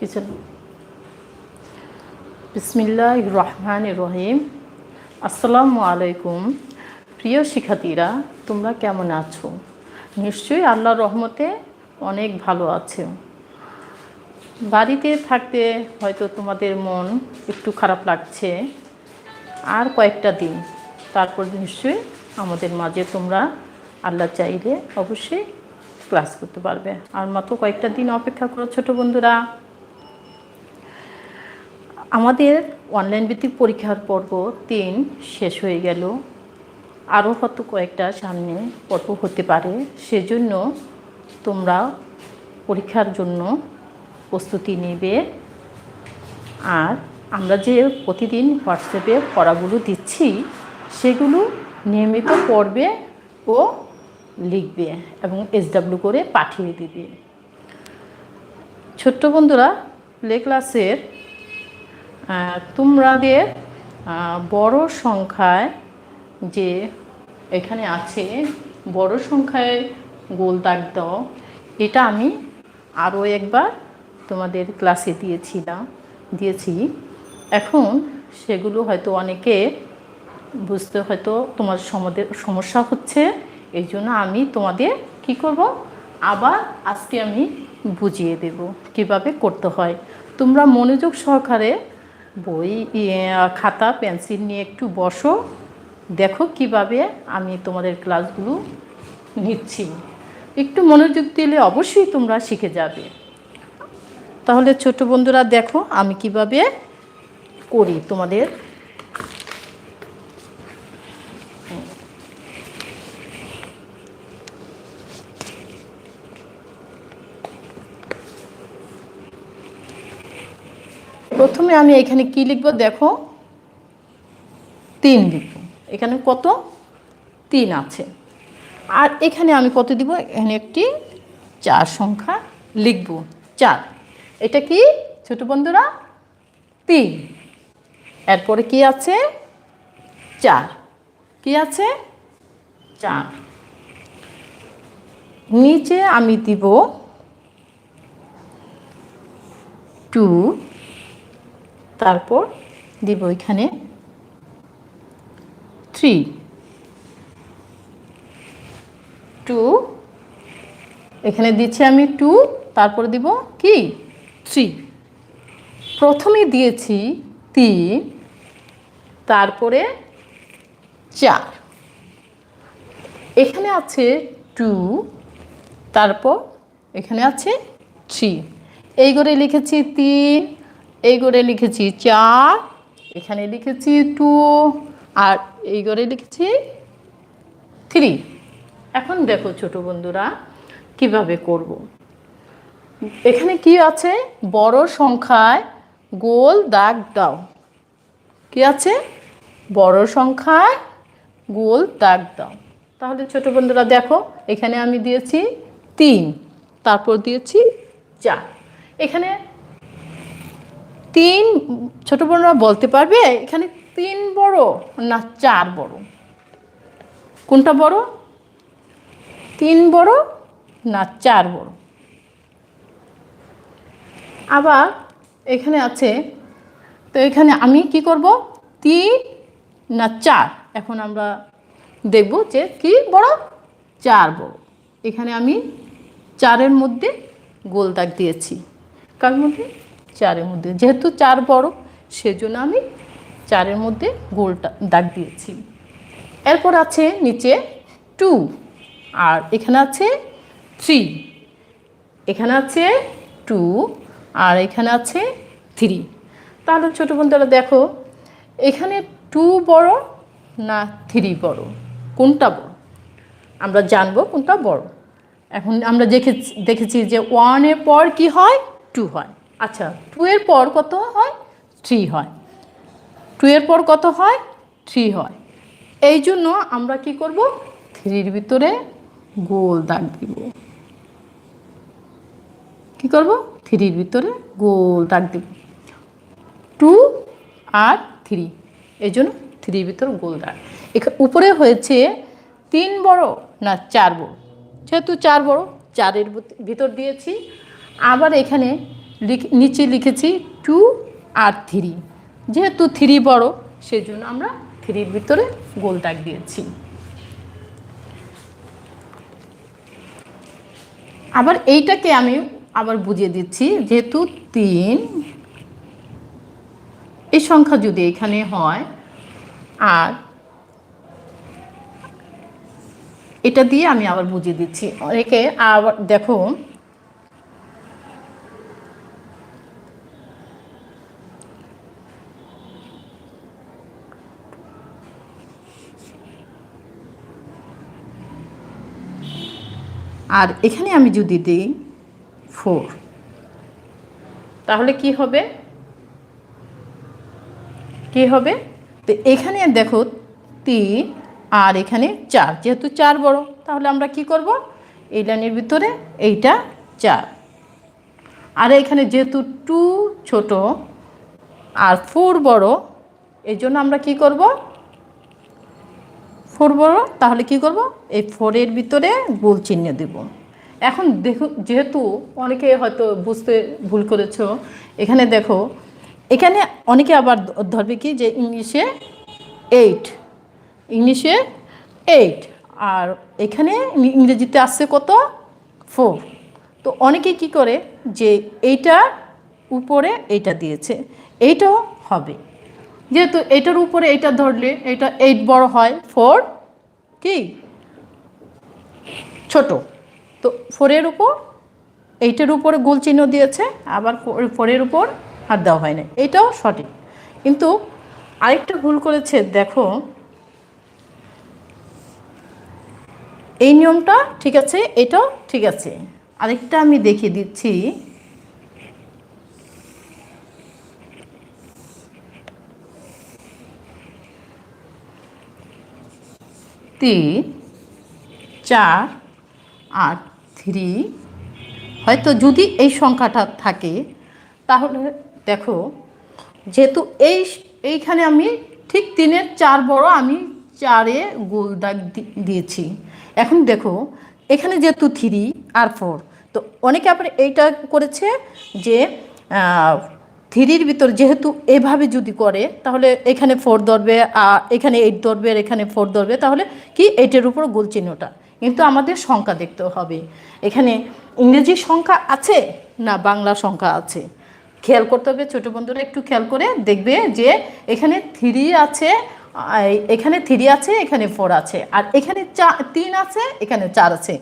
কিছু না। বিসমিল্লাহ রহমান রহিম। আসসালামু আলাইকুম। প্রিয় শিক্ষার্থীরা, তোমরা কেমন আছো? নিশ্চয়ই আল্লাহর রহমতে অনেক ভালো আছে। বাড়িতে থাকতে হয়তো তোমাদের মন একটু খারাপ লাগছে। আর কয়েকটা দিন, তারপর নিশ্চয়ই আমাদের মাঝে তোমরা আল্লাহ চাইলে অবশ্যই ক্লাস করতে পারবে। আর মাত্র কয়েকটা দিন অপেক্ষা করো ছোট বন্ধুরা। আমাদের অনলাইন ভিত্তিক পরীক্ষার পর্ব তিন শেষ হয়ে গেল। আরও হয়তো কয়েকটা সামনে পর্ব হতে পারে। সেজন্য তোমরা পরীক্ষার জন্য প্রস্তুতি নেবে। আর আমরা যে প্রতিদিন হোয়াটসঅ্যাপে পড়াগুলো দিচ্ছি, সেগুলো নিয়মিত পড়বে ও লিখবে এবং এসডাব্লিউ করে পাঠিয়ে দিবে। ছোট্ট বন্ধুরা প্লে ক্লাসের তোমাদের বড় সংখ্যায় যে এখানে আছে, বড় সংখ্যায় গোল দাগ দাও। এটা আমি আরও একবার তোমাদের ক্লাসে দিয়েছিলাম, দিয়েছি। এখন সেগুলো হয়তো অনেকে বুঝতে হয়তো তোমার সমাদের সমস্যা হচ্ছে, এই জন্য আমি তোমাদের কি করব? আবার আজকে আমি বুঝিয়ে দেব কীভাবে করতে হয়। তোমরা মনোযোগ সহকারে বই খাতা, পেন্সিল নিয়ে একটু বসো। দেখো কীভাবে আমি তোমাদের ক্লাসগুলো নিচ্ছি। একটু মনোযোগ দিলে অবশ্যই তোমরা শিখে যাবে। তাহলে ছোট বন্ধুরা দেখো আমি কীভাবে করি তোমাদের প্রথমে আমি এখানে কি লিখব? দেখো। তিন লিখব। এখানে কত? তিন আছে। আর এখানে আমি কত দিব? এখানে একটি চার সংখ্যা লিখব। চার। এটা কি? ছোট বন্ধুরা? তিন। এরপরে কি আছে? চার। কি আছে? চার। নিচে আমি দিব টু তারপর দিব এখানে থ্রি টু এখানে দিচ্ছি আমি টু তারপর দিব কি? থ্রি প্রথমে দিয়েছি তিন, তারপরে চার। এখানে আছে টু তারপর এখানে আছে থ্রি এই করে লিখেছি তিন এই করে লিখেছি চার, এখানে লিখেছি টু, আর এই করে লিখেছি থ্রি। এখন দেখো ছোট বন্ধুরা, কীভাবে করব। এখানে কি আছে? বড় সংখ্যায় গোল দাগ দাও। কি আছে? বড় সংখ্যায় গোল দাগ দাও। তাহলে ছোট বন্ধুরা দেখো, এখানে আমি দিয়েছি তিন, তারপর দিয়েছি চার। এখানে তিন ছোট বোনরা বলতে পারবে, এখানে তিন বড় না চার বড়। কোনটা বড়? তিন বড় না চার বড়। আবার এখানে আছে, তো এখানে আমি কি করব? তিন না চার। এখন আমরা দেখব যে কি বড়? চার বড়। এখানে আমি চারের মধ্যে গোল দাগ দিয়েছি। কার মধ্যে? চারের মধ্যে। যেহেতু চার বড়, সেজন্য আমি চারের মধ্যে গোলটা দাগ দিয়েছি। এরপর আছে নিচে টু, আর এখানে আছে থ্রি। এখানে আছে টু, আর এখানে আছে থ্রি। তাহলে ছোটো বন্ধুরা দেখো, এখানে টু বড় না থ্রি বড়? কোনটা বড়? আমরা জানব কোনটা বড়। এখন আমরা দেখে দেখেছি যে ওয়ানের পর কি হয়? টু হয়। আচ্ছা টু এর পর কত হয়? থ্রি হয়। টু এর পর কত হয়? থ্রি হয়। এই জন্য আমরা কি করব? থ্রির ভিতরে গোল দাগ দিব। কি করব? থ্রির ভিতরে গোল দাগ দিব। টু আর থ্রি এই জন্য থ্রির ভিতর গোল দাগ। এখানে উপরে হয়েছে তিন বড় না চার বড়? যেহেতু চার বড়, চারের ভিতর দিয়েছি। আবার এখানে নিচে লিখেছি টু আর থ্রি যেহেতু থ্রি বড়, সেজন্য আমরা থ্রির ভিতরে গোল দাগ দিয়েছি। আবার এইটাকে আমি আবার বুঝিয়ে দিচ্ছি, যেহেতু তিন, এই সংখ্যা যদি এখানে হয়, আর এটা দিয়ে আমি আবার বুঝিয়ে দিচ্ছি। অনেকে আবার দেখো আর এখানে আমি যদি দিই ফোর তাহলে কি হবে? কি হবে? তো এখানে দেখো তিন আর এখানে চার। যেহেতু চার বড় তাহলে আমরা কি করব? এই লাইনের ভিতরে এইটা চার। আর এখানে যেহেতু টু ছোট আর ফোর বড় এই জন্য আমরা কি করব? ফোর বড় তাহলে কি করব? এই ফোরের ভিতরে গোল চিহ্ন দেব। এখন দেখো, যেহেতু অনেকে হয়তো বুঝতে ভুল করেছ, এখানে দেখো, এখানে অনেকে আবার ধরবে কি যে ইংলিশে এইট ইংলিশে এইট আর এখানে ইংরেজিতে আসছে কত? ফোর তো অনেকে কি করে? যে এইটার উপরে এইটা দিয়েছে, এইটাও হবে। যেহেতু এটার উপরে এটা ধরলে এটা এইট বড় হয় ফোর কি? ছোট। তো ফোরের উপর এইটের উপরে গোল চিহ্ন দিয়েছে, আবার ফোরের উপর হাত দেওয়া হয় না এটাও সঠিক। কিন্তু আরেকটা ভুল করেছে, দেখো। এই নিয়মটা ঠিক আছে, এটাও ঠিক আছে। আরেকটা আমি দেখিয়ে দিচ্ছি। তিন, চার আর থ্রি। হয়তো যদি এই সংখ্যাটা থাকে, তাহলে দেখো, যেহেতু এই এইখানে আমি ঠিক তিনের চার বড়, আমি চারে গোল দাগ দিয়েছি। এখন দেখো, এখানে যেহেতু থ্রি আর ফোর, তো অনেকে আবার এইটা করেছে যে থ্রির ভিতর যেহেতু এভাবে যদি করে, তাহলে এখানে ফোর ধরবে এখানে এইট ধরবে, আর এখানে ফোর ধরবে, তাহলে কি এইটের উপর গোল চিহ্নটা? কিন্তু আমাদের সংখ্যা দেখতে হবে। এখানে ইংরেজি সংখ্যা আছে না বাংলা সংখ্যা আছে? খেয়াল করতে হবে ছোটো বন্ধুরা একটু খেয়াল করে দেখবে যে এখানে থ্রি আছে এখানে থ্রি আছে, এখানে ফোর আছে, আর এখানে চা, তিন আছে, এখানে চার আছে।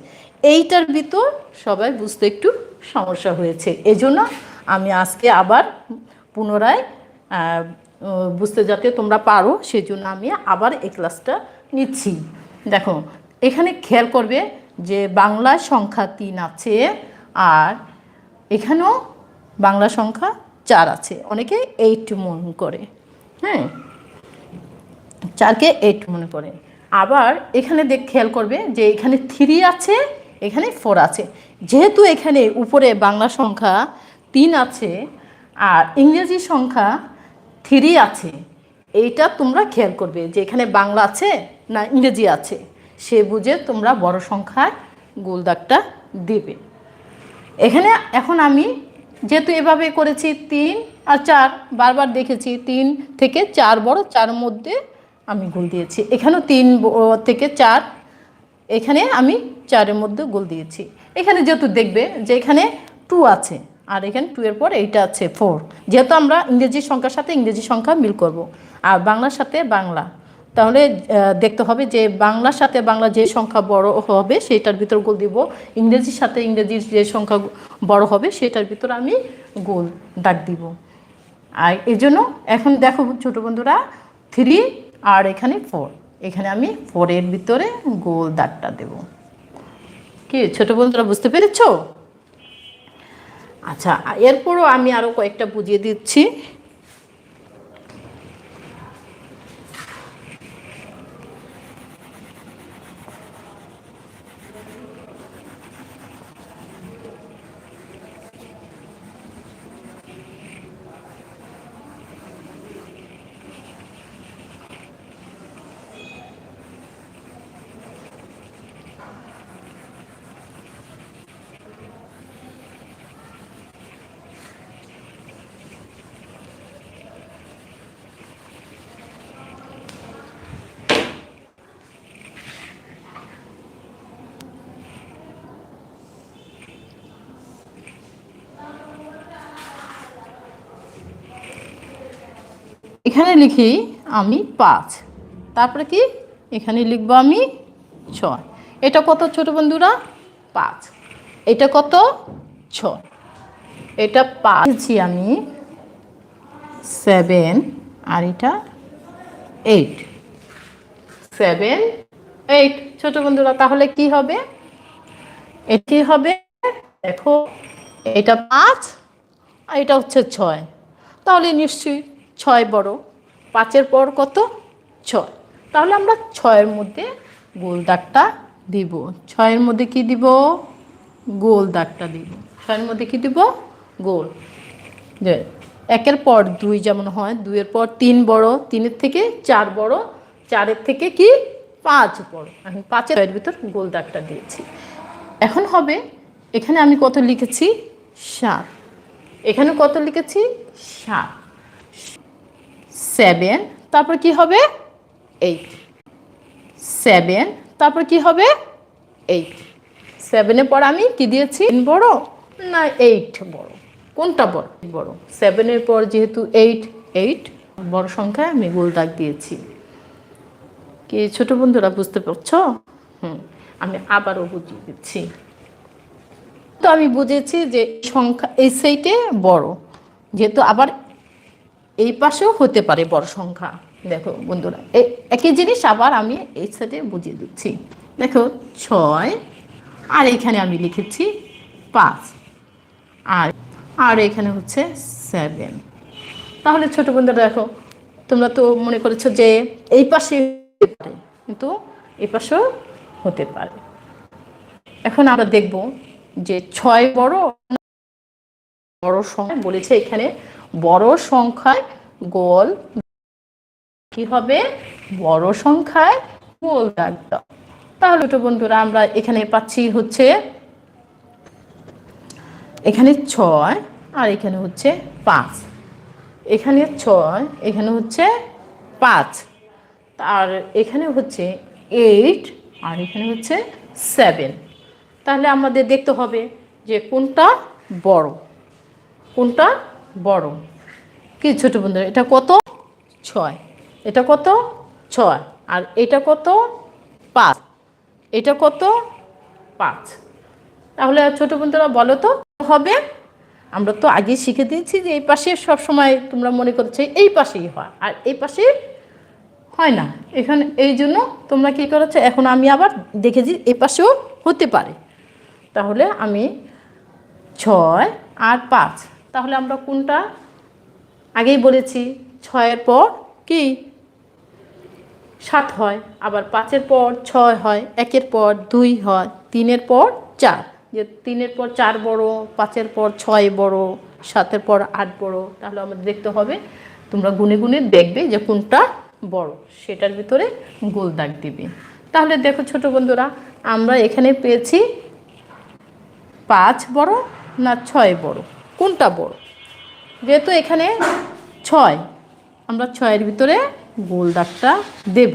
এইটার ভিতর সবাই বুঝতে একটু সমস্যা হয়েছে। এজন্য আমি আজকে আবার পুনরায় বুঝতে যাতে তোমরা পারো, সেজন্য আমি আবার এই ক্লাসটা নিচ্ছি। দেখো, এখানে খেয়াল করবে যে বাংলা সংখ্যা তিন আছে আর এখানেও বাংলা সংখ্যা চার আছে। অনেকে এইট মনে করে হ্যাঁ? চারকে এইট মনে করে। আবার এখানে দেখ, খেয়াল করবে যে এখানে থ্রি আছে, এখানে ফোর আছে। যেহেতু এখানে উপরে বাংলা সংখ্যা তিন আছে আর ইংরেজি সংখ্যা থ্রি আছে। এইটা তোমরা খেয়াল করবে যে এখানে বাংলা আছে না ইংরেজি আছে। সে বুঝে তোমরা বড় সংখ্যায় গোল দাগটা দেবে। এখানে এখন আমি যেহেতু এভাবে করেছি তিন আর চার, বারবার দেখেছি তিন থেকে চার বড় চার মধ্যে আমি গোল দিয়েছি। এখানেও তিন থেকে চার, এখানে আমি চারের মধ্যে গোল দিয়েছি। এখানে যেহেতু দেখবে যে এখানে টু আছে। আর এখানে টু এর পর এইটা আছে ফোর যেহেতু আমরা ইংরেজি সংখ্যার সাথে ইংরেজি সংখ্যা মিল করব। আর বাংলার সাথে বাংলা। তাহলে দেখতে হবে যে বাংলার সাথে বাংলা যে সংখ্যা বড় হবে সেটার ভিতর গোল দিব। ইংরেজির সাথে ইংরেজির যে সংখ্যা বড় হবে সেটার ভিতর আমি গোল দাগ দিব। আর এই জন্য এখন দেখো ছোট বন্ধুরা থ্রি আর এখানে ফোর এখানে আমি ফোরের ভিতরে গোল দাগটা দেব। কি ছোট বন্ধুরা, বুঝতে পেরেছ? আচ্ছা এরপরও আমি আরও কয়েকটা বুঝিয়ে দিচ্ছি। এখানে লিখি আমি পাঁচ। তারপরে কি? এখানে লিখব আমি ছয়। এটা কত ছোট বন্ধুরা? পাঁচ। এটা কত? ছয়। এটা পাচ্ছি আমি সেভেন আর এটা এইট। Seven, eight. ছোট বন্ধুরা, তাহলে কি হবে? এটি হবে? দেখো, এটা পাঁচ আর এটা হচ্ছে ছয়। তাহলে নিশ্চয়ই ছয় বড়। পাঁচের পর কত? ছয়। তাহলে আমরা ছয়ের মধ্যে গোল দাগটা দিব। ছয়ের মধ্যে কি দিব? গোল দাগটা দিব। ছয়ের মধ্যে কি দিব? গোল। যে একের পর দুই যেমন হয়, দুইয়ের পর তিন বড়, তিনের থেকে চার বড়, চারের থেকে কি? পাঁচ বড়। আমি পাঁচের ছয়ের ভিতর গোল দাগটা দিয়েছি। এখন হবে, এখানে আমি কত লিখেছি? সাত। এখানে কত লিখেছি? সাত। সেভেন তারপর কি হবে? এইট সেভেন তারপর কি হবে? এইট সেভেনের পর আমি কি দিয়েছি? বড়? না এইট বড়। কোনটা বড়? বড়। সেভেনের পর যেহেতু এইট এইট বড় সংখ্যায় আমি গোল দাগ দিয়েছি। কি ছোট বন্ধুরা বুঝতে পারছ? হুম, আমি আবারও বুঝিয়ে দিচ্ছি। তো আমি বুঝেছি যে সংখ্যা, এই সেইটে বড়। যেহেতু আবার এই পাশেও হতে পারে বড় সংখ্যা। দেখো বন্ধুরা একই জিনিস আবার আমি এই সাইডে বুঝিয়ে দিচ্ছি। দেখো ছয়, আর এখানে আমি লিখেছি পাঁচ, আর আর এখানে হচ্ছে সেভেন তাহলে ছোট বন্ধুরা দেখো, তোমরা তো মনে করেছ যে এই পাশে পারে, কিন্তু এই পাশেও হতে পারে। এখন আমরা দেখব যে ছয় বড় বড় সংখ্যা বলেছে এখানে বড় সংখ্যায় গোল, কি হবে? বড় সংখ্যায় গোল দাগ তাহলে ছোট বন্ধুরা আমরা এখানে পাচ্ছি হচ্ছে, এখানে ছয় আর এখানে হচ্ছে পাঁচ। এখানে ছয়, এখানে হচ্ছে পাঁচ। আর এখানে হচ্ছে এইট আর এখানে হচ্ছে সেভেন তাহলে আমাদের দেখতে হবে যে কোনটা বড়, কোনটা বড়। কি ছোট বন্ধুরা, এটা কত? ছয়। এটা কত? ছয়। আর এটা কত? পাঁচ। এটা কত? পাঁচ। তাহলে ছোট বন্ধুরা বলো তো, হবে? আমরা তো আগে শিখে দিয়েছি যে এই পাশে সব সময় তোমরা মনে করছ এই পাশেই হয়, আর এই পাশে হয় না। এখানে এই জন্য তোমরা কী করেছ, এখন আমি আবার দেখেছি এই পাশেও হতে পারে। তাহলে আমি ছয় আর পাঁচ। তাহলে আমরা কোনটা? আগেই বলেছি, ছয়ের পর কি? সাত হয়, আবার পাঁচের পর ছয় হয়, একের পর দুই হয়, তিনের পর চার। যে তিনের পর চার বড়, পাঁচের পর ছয় বড়, সাতের পর আট বড়, তাহলে আমাদের দেখতে হবে। তোমরা গুনে গুনে দেখবে যে কোনটা বড়, সেটার ভিতরে গোল দাগ দিবে। তাহলে দেখো ছোট বন্ধুরা, আমরা এখানে পেয়েছি পাঁচ বড় না ছয় বড়? কোনটা বড়? যেহেতু এখানে ছয়, আমরা ছয়ের ভিতরে গোল দাগটা দেব।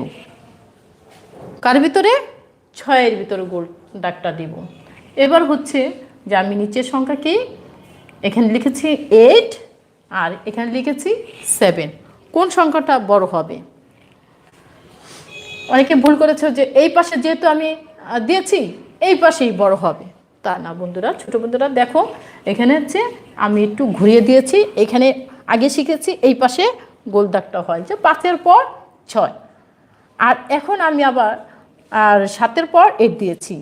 কার ভিতরে? ছয়ের ভিতরে গোল দাগটা দেব। এবার হচ্ছে যে আমি নিচের সংখ্যা কি? এখানে লিখেছি এইট আর এখানে লিখেছি সেভেন কোন সংখ্যাটা বড় হবে? অনেকে ভুল করেছে যে এই পাশে যেহেতু আমি দিয়েছি, এই পাশেই বড় হবে। তা না, বন্ধুরা, ছোটো বন্ধুরা, দেখো, এখানে হচ্ছে আমি একটু ঘুরিয়ে দিয়েছি। এখানে আগে শিখেছি, এই পাশে গোল দাগটা হয়, যে পাঁচের পর ছয়। আর এখন আমি আবার, আর সাতের পর এর দিয়েছি।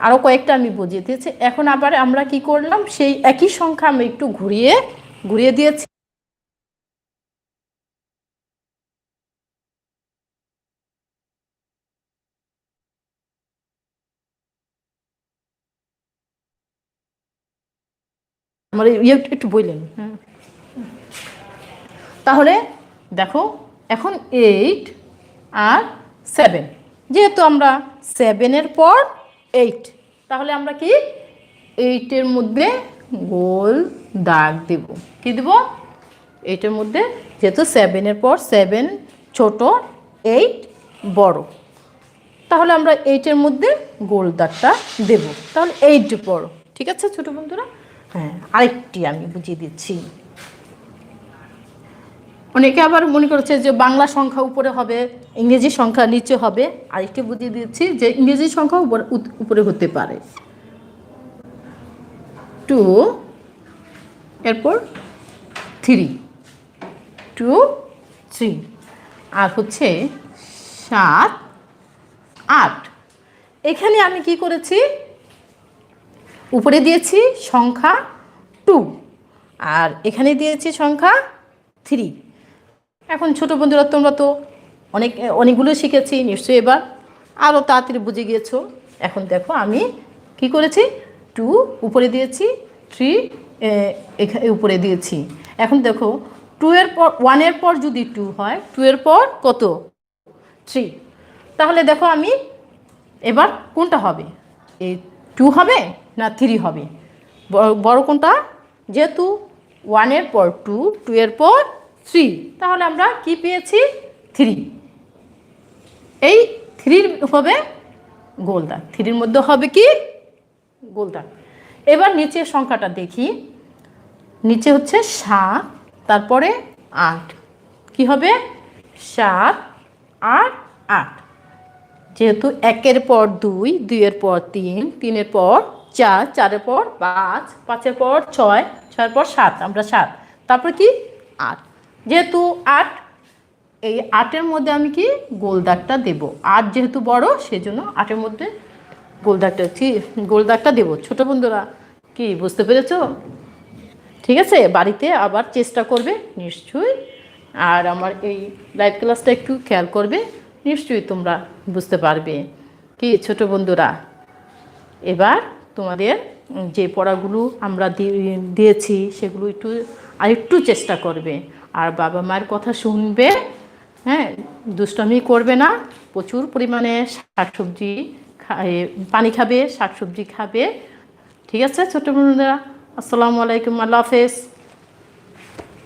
আরও কয়েকটা আমি বুঝিয়ে দিয়েছি। এখন আবার আমরা কি করলাম, সেই একই সংখ্যা আমি একটু ঘুরিয়ে ঘুরিয়ে দিয়েছি। আমার ইয়ে একটু- বললেন তাহলে দেখো, এখন এইট আর সেভেন যেহেতু আমরা সেভেনের পর এইট তাহলে আমরা কি এইটের মধ্যে গোল দাগ দেব। কি দেব? এইটের মধ্যে, যেহেতু সেভেনের পর সেভেন ছোট এইট বড়। তাহলে আমরা এইটের মধ্যে গোল দাগটা দেব। তাহলে এইট বড় ঠিক আছে, ছোট বন্ধুরা? হ্যাঁ। আরেকটি আমি বুঝিয়ে দিচ্ছি। অনেকে আবার মনে করেছে যে বাংলা সংখ্যা উপরে হবে, ইংরেজি সংখ্যা নিচে হবে। আরেকটি বুঝিয়ে দিচ্ছি যে ইংরেজি সংখ্যা উপরে উপরে হতে পারে। টু, এরপর থ্রি। Two, three. আর হচ্ছে সাত, আট। এখানে আমি কি করেছি? উপরে দিয়েছি সংখ্যা টু আর এখানে দিয়েছি সংখ্যা থ্রি এখন ছোট বন্ধুরা, তোমরা তো অনেক, অনেকগুলো শিখেছি, নিশ্চয়ই এবার আরও তাড়াতাড়ি বুঝে গিয়েছো। এখন দেখো, আমি কি করেছি? টু উপরে দিয়েছি থ্রি এখানে উপরে দিয়েছি। এখন দেখো টু এর পর ওয়ানের পর যদি টু হয় টু এর পর কত? থ্রি তাহলে দেখো আমি এবার কোনটা হবে? এই টু হবে? না থ্রি হবে। বড়- কোনটা? যেহেতু ওয়ানের পর টু টু এর পর থ্রি তাহলে আমরা কি পেয়েছি? থ্রি এই থ্রির হবে গোলদাগ থ্রির মধ্যে হবে কি? গোলদাগ এবার নিচের সংখ্যাটা দেখি। নিচে হচ্ছে সাত, তারপরে আট। কি হবে? সাত, আট আট। যেহেতু একের পর দুই, দুইয়ের পর তিন, তিনের পর চার, চারের পর পাঁচ, পাঁচের পর ছয়, ছয়ের পর সাত, আমরা সাত। তারপর কি? আট। যেহেতু আট, এই আটের মধ্যে আমি কি? গোলদাগটা দেব। আট যেহেতু বড়, সেজন্য আটের মধ্যে গোলদাগটা, কি? গোলদাগটা দেব। ছোট বন্ধুরা, কি, বুঝতে পেরেছ? ঠিক আছে? বাড়িতে আবার চেষ্টা করবে, নিশ্চয়ই। আর আমার এই লাইভ ক্লাসটা একটু খেয়াল করবে, নিশ্চয়ই তোমরা বুঝতে পারবে। কি, ছোট বন্ধুরা? এবার তোমাদের যে পড়াগুলো আমরা দিয়েছি সেগুলো একটু, আরেকটু চেষ্টা করবে। আর বাবা মায়ের কথা শুনবে হ্যাঁ দুষ্টমি করবে না, প্রচুর পরিমাণে শাকসবজি পানি খাবে, শাকসবজি খাবে। ঠিক আছে, ছোট বন্ধুরা আসসালামু আলাইকুম, আল্লাহ হাফেজ।